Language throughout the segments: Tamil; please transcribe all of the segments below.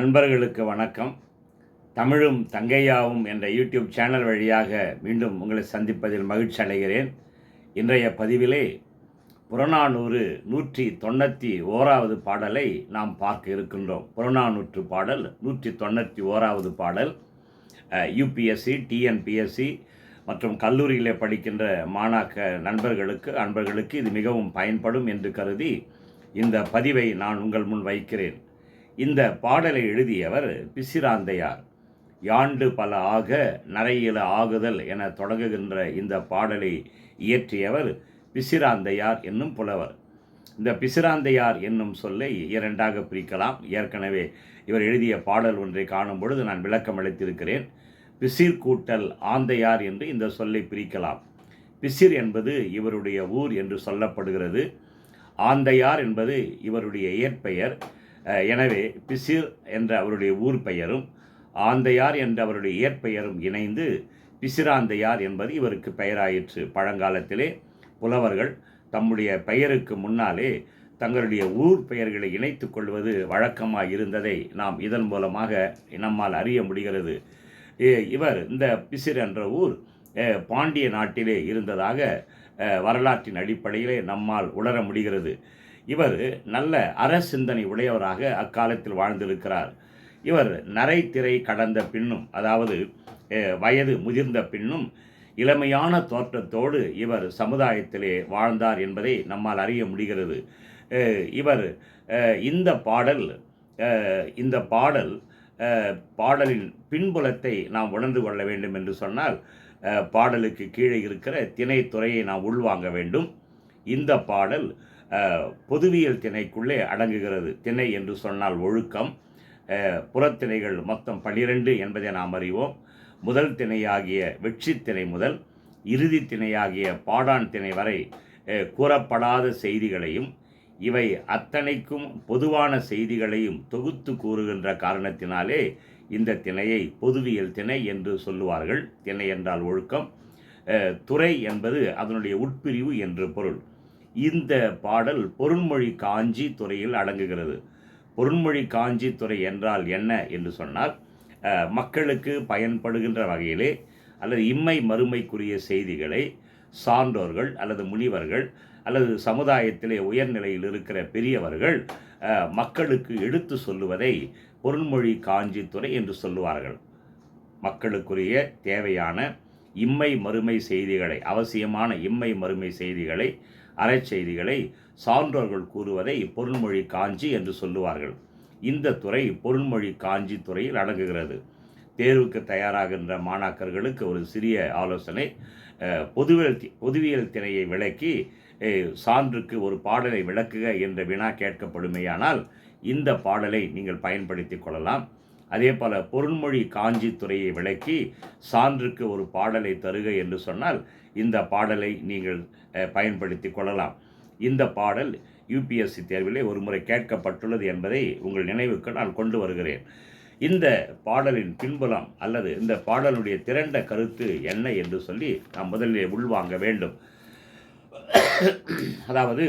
நண்பர்களுக்கு வணக்கம். தமிழும் தங்கையாவும் என்ற யூடியூப் சேனல் வழியாக மீண்டும் உங்களை சந்திப்பதில் மகிழ்ச்சி அடைகிறேன். இன்றைய பதிவிலே புறநானூறு நூற்றி தொண்ணூற்றி ஓராவது பாடலை நாம் பார்க்க இருக்கின்றோம். புறநானூற்று பாடல் நூற்றி தொண்ணூற்றி ஓராவது பாடல். யூபிஎஸ்சி டிஎன்பிஎஸ்சி மற்றும் கல்லூரியிலே படிக்கின்ற மாணாக்க நண்பர்களுக்கு அன்பர்களுக்கு இது மிகவும் பயன்படும் என்று கருதி இந்த பதிவை நான் உங்கள் முன் வைக்கிறேன். இந்த பாடலை எழுதியவர் பிசிராந்தையார். யாண்டு பல ஆக நரையில ஆகுதல் என தொடங்குகின்ற இந்த பாடலை இயற்றியவர் பிசிராந்தையார் என்னும் புலவர். இந்த பிசிராந்தையார் என்னும் சொல்லை இரண்டாக பிரிக்கலாம். ஏற்கனவே இவர் எழுதிய பாடல் ஒன்றை காணும் பொழுது நான் விளக்கம் அளித்திருக்கிறேன். பிசிர் கூட்டல் ஆந்தையார் என்று இந்த சொல்லை பிரிக்கலாம். பிசிர் என்பது இவருடைய ஊர் என்று சொல்லப்படுகிறது. ஆந்தையார் என்பது இவருடைய இயற்பெயர். எனவே பிசிர் என்ற அவருடைய ஊர் பெயரும் ஆந்தையார் என்ற அவருடைய இயற்பெயரும் இணைந்து பிசிராந்தையார் என்பது இவருக்கு பெயராயிற்று. பழங்காலத்திலே புலவர்கள் தம்முடைய பெயருக்கு முன்னாலே தங்களுடைய ஊர் பெயர்களை இணைத்து கொள்வது வழக்கமாக இருந்ததை நாம் இதன் மூலமாக நம்மால் அறிய முடிகிறது. இவர் இந்த பிசிர் என்ற ஊர் பாண்டிய நாட்டிலே இருந்ததாக வரலாற்றின் அடிப்படையிலே நம்மால் உணர முடிகிறது. இவர் நல்ல அறசிந்தனை உடையவராக அக்காலத்தில் வாழ்ந்திருக்கிறார். இவர் நரைத்திரை கடந்த பின்னும் அதாவது வயது முதிர்ந்த பின்னும் இளமையான தோற்றத்தோடு இவர் சமுதாயத்திலே வாழ்ந்தார் என்பதை நம்மால் அறிய முடிகிறது. இவர் இந்த பாடல் இந்த பாடல் பாடலின் பின்புலத்தை நாம் உணர்ந்து கொள்ள வேண்டும் என்று சொன்னால் பாடலுக்கு கீழே இருக்கிற திணைத்துறையை நாம் உள்வாங்க வேண்டும். இந்த பாடல் பொதுவியல் திணைக்குள்ளே அடங்குகிறது. திணை என்று சொன்னால் ஒழுக்கம். புறத்திணைகள் மொத்தம் பனிரெண்டு என்பதை நாம் அறிவோம். முதல் திணையாகிய வெற்றி திணை முதல் இறுதி திணையாகிய பாடான் திணை வரை கூறப்படாத செய்திகளையும் இவை அத்தனைக்கும் பொதுவான செய்திகளையும் தொகுத்து கூறுகின்ற காரணத்தினாலே இந்த திணையை பொதுவியல் திணை என்று சொல்லுவார்கள். திணை என்றால் ஒழுக்கம். துறை என்பது அதனுடைய உட்பிரிவு என்று பொருள். இந்த பாடல் பொருண்மொழி காஞ்சி துறையில் அடங்குகிறது. பொருண்மொழி காஞ்சி துறை என்றால் என்ன என்று சொன்னால் மக்களுக்கு பயன்படுகின்ற வகையிலே அல்லது இம்மை மறுமைக்குரிய செய்திகளை சான்றோர்கள் அல்லது முனிவர்கள் அல்லது சமுதாயத்திலே உயர்நிலையில் இருக்கிற பெரியவர்கள் மக்களுக்கு எடுத்து சொல்லுவதை பொருண்மொழி காஞ்சித்துறை என்று சொல்லுவார்கள். மக்களுக்குரிய தேவையான இம்மை மறுமை செய்திகளை அவசியமான இம்மை மறுமை செய்திகளை அறச்செய்திகளை சான்றோர்கள் கூறுவதை பொருள்மொழி காஞ்சி என்று சொல்லுவார்கள். இந்த துறை பொருள்மொழி காஞ்சி துறையில் அடங்குகிறது. தேர்வுக்கு தயாராகின்ற மாணாக்கர்களுக்கு ஒரு சிறிய ஆலோசனை பொதுவியல் பொதுவியல் திணையை விளக்கி சான்றுக்கு ஒரு பாடலை விளக்குக என்ற வினா கேட்கப்படுமேயானால் இந்த பாடலை நீங்கள் பயன்படுத்திக் கொள்ளலாம். அதே போல பொருள்மொழி காஞ்சி துறையை விளக்கி சான்றுக்கு ஒரு பாடலை தருக என்று சொன்னால் இந்த பாடலை நீங்கள் பயன்படுத்தி பயன்படுத்திக் கொள்ளலாம். இந்த பாடல் யூபிஎஸ்சி தேர்விலே ஒரு முறை கேட்கப்பட்டுள்ளது என்பதை உங்கள் நினைவுக்கு நான் கொண்டு வருகிறேன். இந்த பாடலின் பின்புலம் அல்லது இந்த பாடலுடைய திரண்ட கருத்து என்ன என்று சொல்லி நாம் முதலில் உள்வாங்க வேண்டும். அதாவது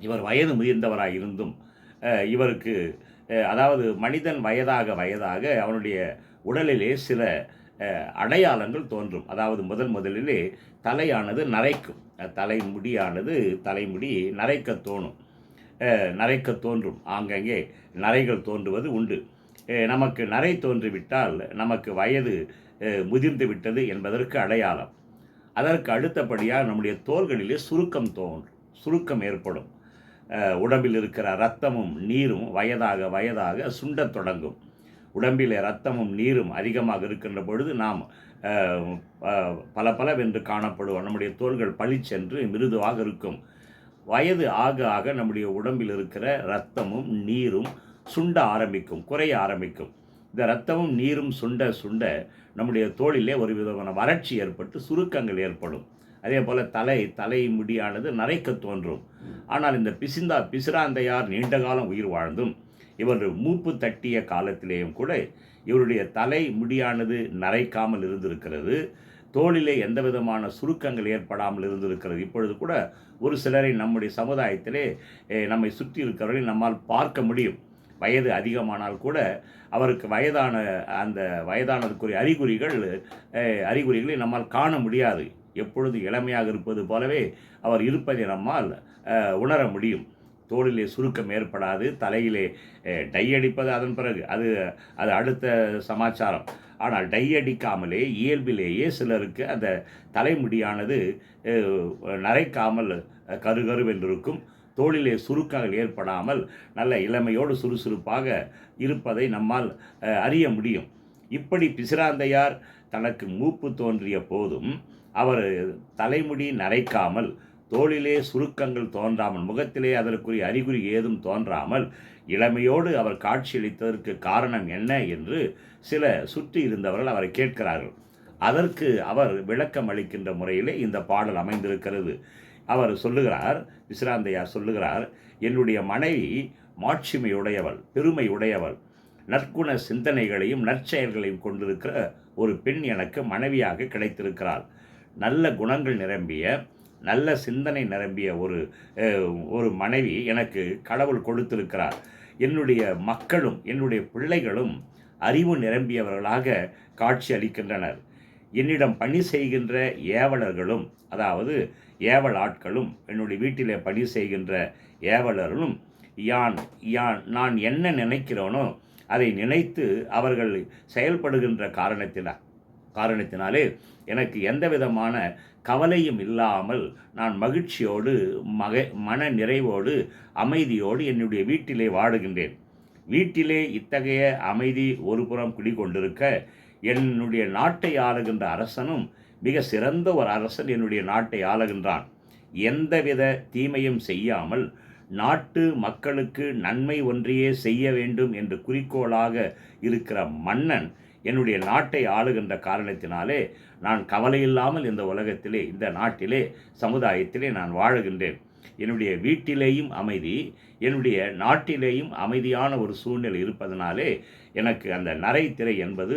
இவர் வயது முதிர்ந்தவராக இருந்தும் இவருக்கு அதாவது மனிதன் வயதாக வயதாக அவனுடைய உடலிலே சில அடையாளங்கள் தோன்றும். அதாவது முதல் முதலிலே தலையானது நரைக்கும். தலைமுடியானது தலைமுடி நரைக்க தோணும். நரைக்க தோன்றும். ஆங்கங்கே நரைகள் தோன்றுவது உண்டு. நமக்கு நரை தோன்றிவிட்டால் நமக்கு வயது முதிர்ந்து விட்டது என்பதற்கு அடையாளம். அதற்கு அடுத்தபடியாக நம்முடைய தோள்களிலே சுருக்கம் தோன்றும் சுருக்கம் ஏற்படும். உடம்பில் இருக்கிற ரத்தமும் நீரும் வயதாக வயதாக சுண்டத் தொடங்கும். உடம்பிலே ரத்தமும் நீரும் அதிகமாக இருக்கின்ற பொழுது நாம் பல பலவென்று காணப்படுவோம். நம்முடைய தோள்கள் பளிச்சென்று மிருதுவாக இருக்கும். வயது ஆக ஆக நம்முடைய உடம்பில் இருக்கிற இரத்தமும் நீரும் சுண்ட ஆரம்பிக்கும் குறைய ஆரம்பிக்கும். இந்த ரத்தமும் நீரும் சுண்ட சுண்ட நம்முடைய தோளிலே ஒரு விதமான வறட்சி ஏற்பட்டு சுருக்கங்கள் ஏற்படும். அதே போல் தலை தலை முடியானது நரைக்க தோன்றும். ஆனால் இந்த பிசிந்தா பிசிராந்தையார் நீண்ட காலம் உயிர் வாழ்ந்தும் இவர் மூப்பு தட்டிய காலத்திலேயும் கூட இவருடைய தலை முடியானது நரைக்காமல் இருந்திருக்கிறது. தோளிலே எந்த விதமான சுருக்கங்கள் ஏற்படாமல் இருந்திருக்கிறது. இப்பொழுது கூட ஒரு சிலரை நம்முடைய சமுதாயத்திலே நம்மை சுற்றி இருக்கிறவர்களை நம்மால் பார்க்க முடியும். வயது அதிகமானால் கூட அவருக்கு வயதான அந்த வயதானதுக்குரிய அறிகுறிகள் அறிகுறிகளை நம்மால் காண முடியாது. எப்பொழுது இளமையாக இருப்பது போலவே அவர் இருப்பதை நம்மால் உணர முடியும். தோளிலே சுருக்கம் ஏற்படாது தலையிலே டை அடிப்பது அதன் பிறகு. அது அது அடுத்த சமாச்சாரம். ஆனால் டை அடிக்காமலே இயல்பிலேயே சிலருக்கு அந்த தலைமுடியானது நரைக்காமல் கருகருவென்றிருக்கும். தோளிலே சுருக்கங்கள் ஏற்படாமல் நல்ல இளமையோடு சுறுசுறுப்பாக இருப்பதை நம்மால் அறிய முடியும். இப்படி பிசிராந்தையார் தனக்கு மூப்பு தோன்றிய போதும் அவர் தலைமுடி நரைக்காமல் தோளிலே சுருக்கங்கள் தோன்றாமல் முகத்திலே அதற்குரிய அறிகுறி ஏதும் தோன்றாமல் இளமையோடு அவர் காட்சியளித்ததற்கு காரணம் என்ன என்று சில சுற்றி இருந்தவர்கள் அவரை கேட்கிறார்கள். அதற்கு அவர் விளக்கம் அளிக்கின்ற முறையிலே இந்த பாடல் அமைந்திருக்கிறது. அவர் சொல்லுகிறார் விஸ்ராந்தையார் சொல்லுகிறார் என்னுடைய மனைவி மாட்சிமையுடையவள் பெருமை உடையவள் நற்குண சிந்தனைகளையும் நற்செயல்களையும் கொண்டிருக்கிற ஒரு பெண் எனக்கு மனைவியாக கிடைத்திருக்கிறாள். நல்ல குணங்கள் நிரம்பிய நல்ல சிந்தனை நிரம்பிய ஒரு ஒரு மனைவி எனக்கு கடவுள் கொடுத்திருக்கிறார். என்னுடைய மக்களும் என்னுடைய பிள்ளைகளும் அறிவு நிரம்பியவர்களாக காட்சி அளிக்கின்றனர். என்னிடம் பணி செய்கின்ற ஏவலர்களும் அதாவது ஏவல் ஆட்களும் என்னுடைய வீட்டிலே பணி செய்கின்ற ஏவலர்களும் யான் யான் நான் என்ன நினைக்கிறேனோ அதை நினைத்து அவர்கள் செயல்படுகின்ற காரணத்தினால் காரணத்தினாலே எனக்கு எந்த விதமான கவலையும் இல்லாமல் நான் மகிழ்ச்சியோடு மக மன நிறைவோடு அமைதியோடு என்னுடைய வீட்டிலே வாடுகின்றேன் வீட்டிலே இத்தகைய அமைதி ஒருபுறம் குடிகொண்டிருக்க என்னுடைய நாட்டை ஆளுகின்ற அரசனும் மிக சிறந்த ஒரு அரசன் என்னுடைய நாட்டை ஆளுகின்றான். எந்தவித தீமையும் செய்யாமல் நாட்டு மக்களுக்கு நன்மை ஒன்றையே செய்ய வேண்டும் என்று குறிக்கோளாக இருக்கிற மன்னன் என்னுடைய நாட்டை ஆளுகின்ற காரணத்தினாலே நான் கவலையில்லாமல் இந்த உலகத்திலே இந்த நாட்டிலே சமுதாயத்திலே நான் வாழுகின்றேன். என்னுடைய வீட்டிலேயும் அமைதி என்னுடைய நாட்டிலேயும் அமைதியான ஒரு சூழ்நிலை இருப்பதனாலே எனக்கு அந்த நரைத்திரை என்பது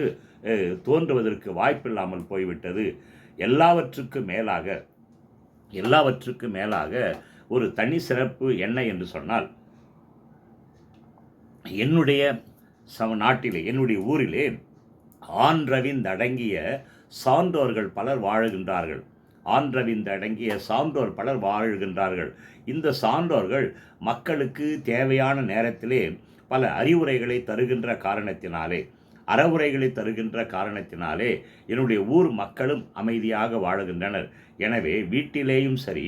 தோன்றுவதற்கு வாய்ப்பில்லாமல் போய்விட்டது. எல்லாவற்றுக்கும் மேலாக எல்லாவற்றுக்கும் மேலாக ஒரு தனி சிறப்பு என்ன என்று சொன்னால் என்னுடைய சம நாட்டிலே என்னுடைய ஊரிலே ஆன்றவிந்தடங்கிய சான்றோர்கள் பலர் வாழுகின்றார்கள். ஆன்றவிந்தடங்கிய சான்றோர் பலர் வாழுகின்றார்கள். இந்த சான்றோர்கள் மக்களுக்கு தேவையான நேரத்திலே பல அறிவுரைகளை தருகின்ற காரணத்தினாலே அறவுரைகளை தருகின்ற காரணத்தினாலே என்னுடைய ஊர் மக்களும் அமைதியாக வாழுகின்றனர். எனவே வீட்டிலேயும் சரி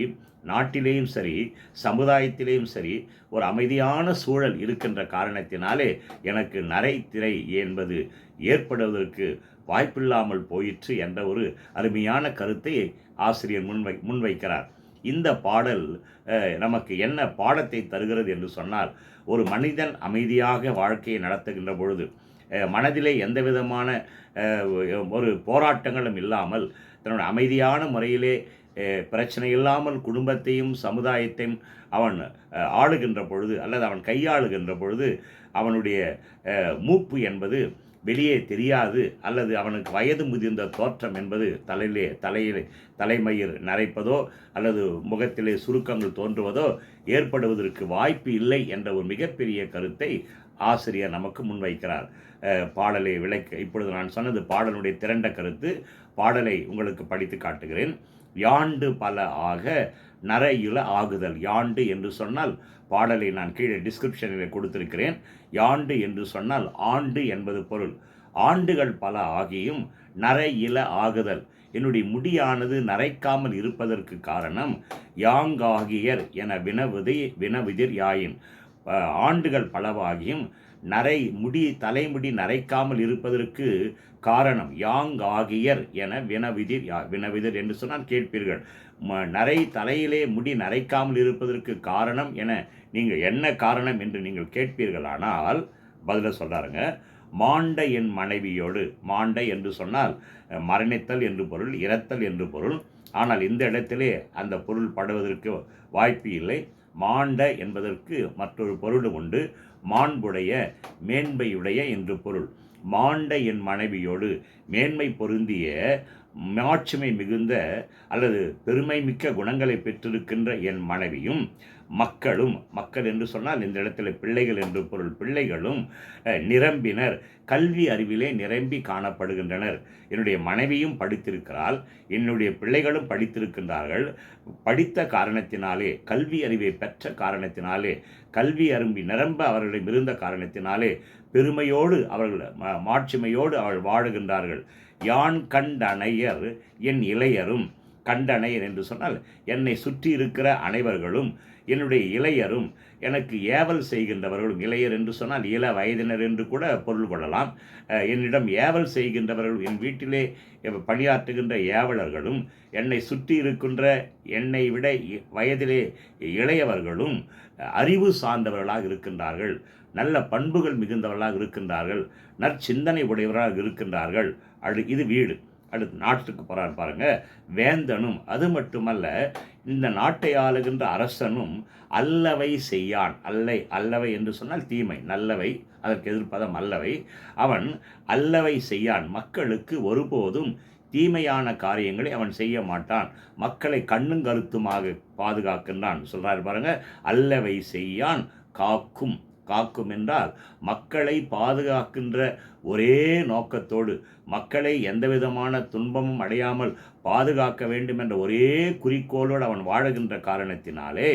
நாட்டிலேயும் சரி சமுதாயத்திலேயும் சரி ஒரு அமைதியான சூழல் இருக்கின்ற காரணத்தினாலே எனக்கு நரை திரை என்பது ஏற்படுவதற்கு வாய்ப்பில்லாமல் போயிற்று என்ற ஒரு அருமையான கருத்தை ஆசிரியர் முன்வை முன்வைக்கிறார். இந்த பாடல் நமக்கு என்ன பாடத்தை தருகிறது என்று சொன்னால் ஒரு மனிதன் அமைதியாக வாழ்க்கையை நடத்துகின்ற பொழுது மனதிலே எந்த விதமான ஒரு போராட்டங்களும் இல்லாமல் தன்னோட அமைதியான முறையிலே பிரச்சனை இல்லாமல் குடும்பத்தையும் சமுதாயத்தையும் அவன் ஆளுகின்ற பொழுது அல்லது அவன் கையாளுகின்ற பொழுது அவனுடைய மூப்பு என்பது வெளியே தெரியாது அல்லது அவனுக்கு வயது முதிர்ந்த தோற்றம் என்பது தலையிலே தலையிலே தலைமயிர் நரைப்பதோ அல்லது முகத்திலே சுருக்கங்கள் தோன்றுவதோ ஏற்படுவதற்கு வாய்ப்பு இல்லை என்ற ஒரு மிகப்பெரிய கருத்தை ஆசிரியர் நமக்கு முன்வைக்கிறார். பாடலை விளக்க இப்பொழுது நான் சொன்னது பாடலுடைய திரண்ட கருத்து. பாடலை உங்களுக்கு படித்து காட்டுகிறேன். யாண்டு பல ஆக நரையுல ஆகுதல். யாண்டு என்று சொன்னால் பாடலை நான் கீழே டிஸ்கிரிப்ஷனில் கொடுத்திருக்கிறேன். யாண்டு என்று சொன்னால் ஆண்டு என்பது பொருள். ஆண்டுகள் பல ஆகியும் நரை இல ஆகுதல். என்னுடைய முடியானது நரைக்காமல் இருப்பதற்கு காரணம் யாங்காகியர் என வினவிதை வினவிதிர் யாயின். ஆண்டுகள் பலவாகியும் நரை முடி தலைமுடி நரைக்காமல் இருப்பதற்கு காரணம் யாங் ஆகியர் என வினவிதிர் யா வினவிதிர் என்று சொன்னால் கேட்பீர்கள். ம- நரை தலையிலே முடி நரைக்காமல் இருப்பதற்கு காரணம் என நீங்கள் என்ன காரணம் என்று நீங்கள் கேட்பீர்களானால் பதில சொல்கிறாருங்க மாண்ட என் மனைவியோடு மாண்ட என்று சொன்னால் மரணித்தல் என்று பொருள் இறத்தல் என்று பொருள். ஆனால் இந்த இடத்திலே அந்த பொருள் படுவதற்கு வாய்ப்பு இல்லை. மாண்ட என்பதற்கு மற்றொரு பொருளும் உண்டு. மாண்புடைய மேன்மையுடைய என்று பொருள். மாண்ட என் மனைவியோடு மேன்மை பொருந்திய மாட்சிமை மிகுந்த அல்லது பெருமை மிக்க குணங்களை பெற்றிருக்கின்ற என் மனைவியும் மக்களும் மக்கள் என்று சொன்னால் இந்த இடத்துல பிள்ளைகள் என்று பொருள் பிள்ளைகளும் நிரம்பினர். கல்வி அறிவிலே நிரம்பி காணப்படுகின்றனர். என்னுடைய மனைவியும் படித்திருக்கிறாள். என்னுடைய பிள்ளைகளும் படித்திருக்கின்றார்கள். படித்த காரணத்தினாலே கல்வி அறிவை பெற்ற காரணத்தினாலே கல்வி அரும்பி நிரம்ப அவர்களிடம் இருந்த காரணத்தினாலே பெருமையோடு அவர்கள் மாட்சிமையோடு அவள் வாழுகின்றார்கள். யான் கண்டனையர் என் இளையரும் கண்டனையர் என்று சொன்னால் என்னை சுற்றி இருக்கிற அனைவர்களும் என்னுடைய இளையரும் எனக்கு ஏவல் செய்கின்றவர்களும் இளையர் என்று சொன்னால் இள வயதினர் என்று கூட பொருள் கொள்ளலாம். என்னிடம் ஏவல் செய்கின்றவர்களும் என் வீட்டிலே பணியாற்றுகின்ற ஏவலர்களும் என்னை சுற்றி இருக்கின்ற என்னை விட இ- வயதிலே இளையவர்களும் அறிவு சார்ந்தவர்களாக இருக்கின்றார்கள். நல்ல பண்புகள் மிகுந்தவர்களாக இருக்கின்றார்கள். நற்சிந்தனை உடையவர்களாக இருக்கின்றார்கள். அடு இது வீடு. அடுத்து நாட்டுக்கு போகிறார் பாருங்க. வேந்தனும் அது மட்டுமல்ல இந்த நாட்டை ஆளுகின்ற அரசனும் அல்லவை செய்யான். அல்லை அல்லவை என்று சொன்னால் தீமை. நல்லவை அதற்கு எதிர்ப்பதம் அல்லவை. அவன் அல்லவை செய்யான். மக்களுக்கு ஒருபோதும் தீமையான காரியங்களை அவன் செய்ய மாட்டான். மக்களை கண்ணும் கருத்துமாக பாதுகாக்கின்றான். சொல்கிறார் பாருங்க அல்லவை செய்யான் காக்கும் காக்கும் என்றால் மக்களை பாதுகாக்கின்ற ஒரே நோக்கத்தோடு மக்களை எந்த விதமான துன்பமும் அடையாமல் பாதுகாக்க வேண்டும் என்ற ஒரே குறிக்கோளோடு அவன் வாழுகின்ற காரணத்தினாலே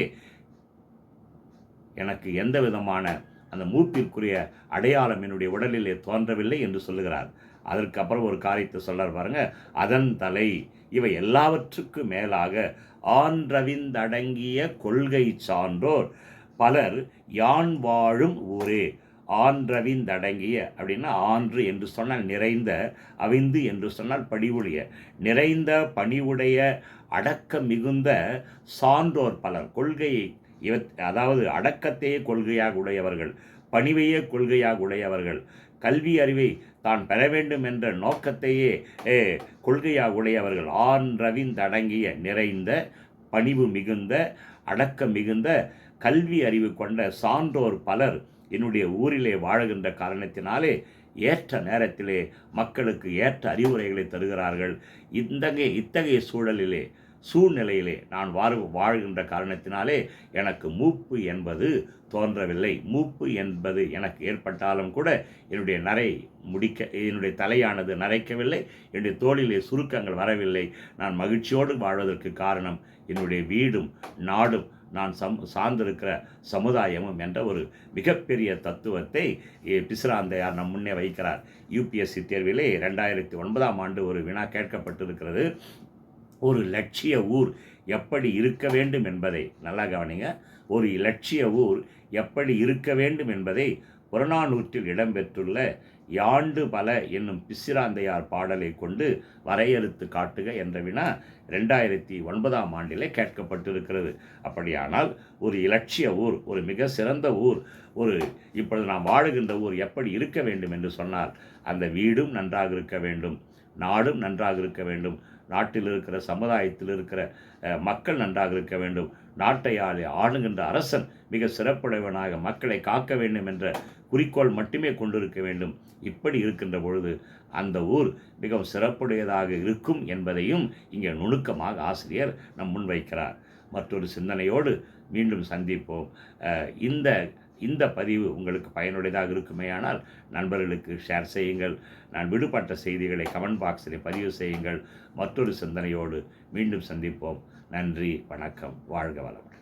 எனக்கு எந்த விதமான அந்த மூப்பிற்குரிய அடையாளம் என்னுடைய உடலிலே தோன்றவில்லை என்று சொல்லுகிறார். அதற்கு அப்புறம் ஒரு காரியத்தை சொல்றார் பாருங்க. அதன் தலை இவை எல்லாவற்றுக்கும் மேலாக ஆன்றவிந்தடங்கிய கொள்கை சான்றோர் பலர் யான் வாழும் ஊரே ஆன்றவிந்தடங்கிய அப்படின்னா ஆன்று என்று சொன்னால் நிறைந்த அவிந்து என்று சொன்னால் படிவுடைய நிறைந்த பணிவுடைய அடக்க மிகுந்த சான்றோர் பலர். கொள்கையை இவ அதாவது அடக்கத்தையே கொள்கையாக உடையவர்கள் பணிவையே கொள்கையாக உடையவர்கள். கல்வி அறிவை தான் பெற வேண்டும் என்ற நோக்கத்தையே ஏ, கொள்கையாக உடையவர்கள். ஆன்றவின் தடங்கிய நிறைந்த பணிவு மிகுந்த அடக்க மிகுந்த கல்வி அறிவு கொண்ட சான்றோர் பலர் என்னுடைய ஊரிலே வாழுகின்ற காரணத்தினாலே ஏற்ற நேரத்திலே மக்களுக்கு ஏற்ற அறிவுரைகளை தருகிறார்கள். இத்தகைய இத்தகைய சூழலிலே சூழ்நிலையிலே நான் வாழ் வாழ்கின்ற காரணத்தினாலே எனக்கு மூப்பு என்பது தோன்றவில்லை. மூப்பு என்பது எனக்கு ஏற்பட்டாலும் கூட என்னுடைய நரை முடிக்க என்னுடைய தலையானது நரைக்கவில்லை. என்னுடைய தோளிலே சுருக்கங்கள் வரவில்லை. நான் மகிழ்ச்சியோடு வாழ்வதற்கு காரணம் என்னுடைய வீடும் நாடும் நான் சம் சார்ந்திருக்கிற சமுதாயமும் என்ற ஒரு மிகப்பெரிய தத்துவத்தை பிஸ்ராந்தையார் நம் முன்னே வைக்கிறார். யூபிஎஸ்சி தேர்விலே ரெண்டாயிரத்தி ஒன்பதாம் ஆண்டு ஒரு வினா கேட்கப்பட்டிருக்கிறது. ஒரு லட்சிய ஊர் எப்படி இருக்க வேண்டும் என்பதை நல்லா கவனிங்க. ஒரு லட்சிய ஊர் எப்படி இருக்க வேண்டும் என்பதை புறநானூற்றில் இடம்பெற்றுள்ள யாண்டு பல என்னும் பிசிராந்தையார் பாடலை கொண்டு வரையறுத்து காட்டுக என்ற வினா ரெண்டாயிரத்தி ஒன்பதாம் ஆண்டிலே கேட்கப்பட்டிருக்கிறது. அப்படியானால் ஒரு இலட்சிய ஊர் ஒரு மிக சிறந்த ஊர் ஒரு இப்பொழுது நாம் வாழுகின்ற ஊர் எப்படி இருக்க வேண்டும் என்று சொன்னால் அந்த வீடும் நன்றாக இருக்க வேண்டும் நாடும் நன்றாக இருக்க வேண்டும். நாட்டில் இருக்கிற சமுதாயத்தில் இருக்கிற மக்கள் நன்றாக இருக்க வேண்டும். நாட்டை ஆளி ஆளுகின்ற அரசன் மிக சிறப்புடையவனாக மக்களை காக்க வேண்டும் என்ற குறிக்கோள் மட்டுமே கொண்டிருக்க வேண்டும். இப்படி இருக்கின்ற பொழுது அந்த ஊர் மிகவும் சிறப்புடையதாக இருக்கும் என்பதையும் இங்கே நுணுக்கமாக ஆசிரியர் நம் முன்வைக்கிறார். மற்றொரு சிந்தனையோடு மீண்டும் சந்திப்போம். இந்த இந்த பதிவு உங்களுக்கு பயனுடையதாக இருக்குமேயானால் நண்பர்களுக்கு ஷேர் செய்யுங்கள். நான் விடுபட்ட செய்திகளை கமெண்ட் பாக்ஸில் பதிவு செய்யுங்கள். மற்றொரு சிந்தனையோடு மீண்டும் சந்திப்போம். நன்றி வணக்கம். வாழ்க வளம்